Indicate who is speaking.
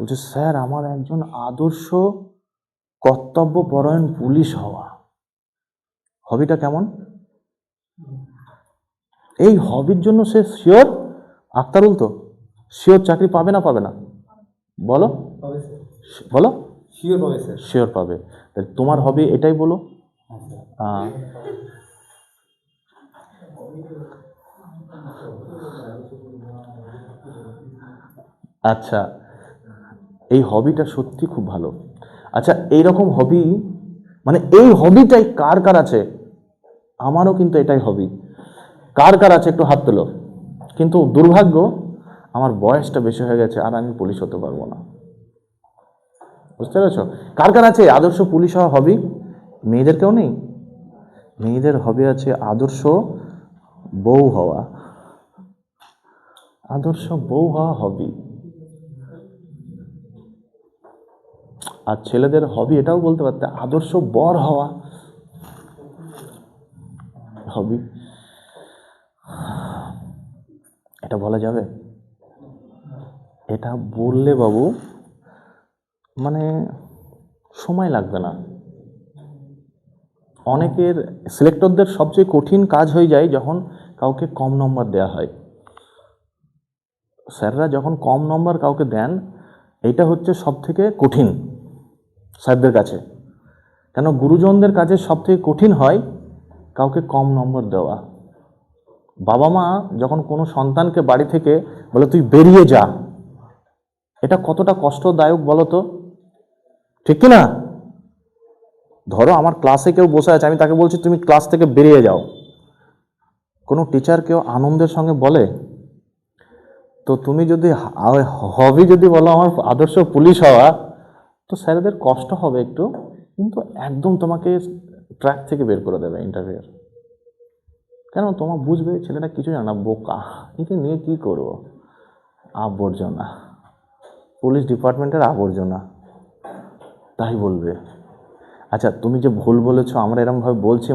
Speaker 1: বলছে স্যার আমার একজন আদর্শ কর্তব্যপরায়ণ পুলিশ হওয়া। হবিটা কেমন? এই হবির জন্য সে শিওর? আক্তারুল তো শিওর চাকরি পাবে না পাবে না? বলো। বলো?
Speaker 2: শিওর পাবে স্যার।
Speaker 1: শিওর পাবে। তাহলে তোমার হবি এটাই বলো।
Speaker 2: হ্যাঁ
Speaker 1: আচ্ছা। এই হবিটা সত্যি খুব ভালো। আচ্ছা এই রকম হবি মানে এই হবিটাই কার কার আছে? আমারও কিন্তু এটাই হবি কার কার আছে একটু হাত তোলো। কিন্তু দুর্ভাগ্য, আমার বয়সটা বেশি হয়ে গেছে আর আমি পুলিশ হতে পারব না। বুঝতে পেরেছ? কার কার আছে? আদর্শ পুলিশ হওয়া হবি মেয়েদের কেউ নেই? মেয়েদের হবি আছে আদর্শ বউ হওয়া। আদর্শ বউ হওয়া হবি আর ছেলেদের হবি এটাও বলতে পারতে, আদর্শ বর হওয়া। হবি এটা বলা যাবে? এটা বললে বাবু মানে সময় লাগবে না। অনেকের সিলেক্টরদের সবচেয়ে কঠিন কাজ হয়ে যায় যখন কাউকে কম নম্বর দেওয়া হয়। স্যাররা যখন কম নম্বর কাউকে দেন এটা হচ্ছে সব থেকে কঠিন। স্যারদের কাছে। কেন গুরুজনদের কাছে সব থেকে কঠিন হয় কাউকে কম নম্বর দেওয়া। বাবা মা যখন কোনো সন্তানকে বাড়ি থেকে বলে, তুই বেরিয়ে যা। এটা কতটা কষ্টদায়ক বলো তো? ঠিক কি না? ধরো আমার ক্লাসে কেউ বসে আছে, আমি তাকে বলছি, তুমি ক্লাস থেকে বেরিয়ে যাও। কোনো টিচার কেউ আনন্দের সঙ্গে বলে, তো তুমি যদি হবি যদি বলো আমার আদর্শ পুলিশ হওয়া তো স্যারেদের কষ্ট হবে একটু, কিন্তু একদম তোমাকে ট্র্যাক থেকে বের করে দেবে ইন্টারভিউর কেন? তোমার বুঝবে, ছেলেটা কিছু জানা বোকা। একে নিয়ে কী করব? আবর্জনা। পুলিশ ডিপার্টমেন্টের আবর্জনা। তাই বলবে। আচ্ছা তুমি যে ভুল বলেছ, আমরা এরমভাবে বলছি